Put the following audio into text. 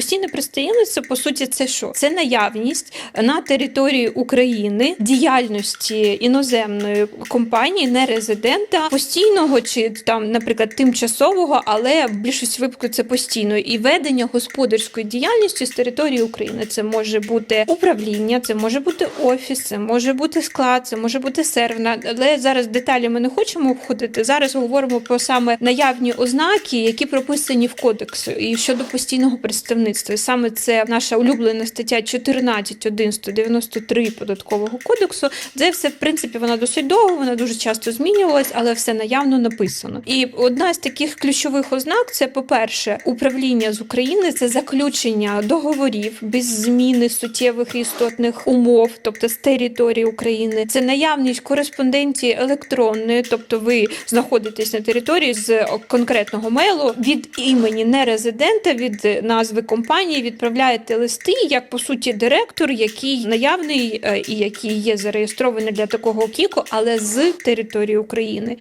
Постійне представництво, по суті, це що? Це наявність на території України діяльності іноземної компанії, не резидента, постійного чи там, наприклад, тимчасового, але в більшості випадків це постійно і ведення господарської діяльності з території України. Це може бути управління, це може бути офіс, це може бути склад, це може бути серверна. Але зараз деталі ми не хочемо входити. Зараз говоримо про саме наявні ознаки, які прописані в кодексі і щодо постійного представництва. І саме це наша улюблена стаття 14.1 193 податкового кодексу. Де все в принципі вона досить довго, вона дуже часто змінювалась, але все наявно написано. І одна з таких ключових ознак це, по-перше, управління з України, це заключення договорів без зміни суттєвих і істотних умов, тобто з території України. Це наявність кореспонденції електронної, тобто ви знаходитесь на території з конкретного мейлу від імені нерезидента, від назви компанії відправляєте листи як по суті директор, який наявний е, і який є зареєстрований для такого кіку, але з території України.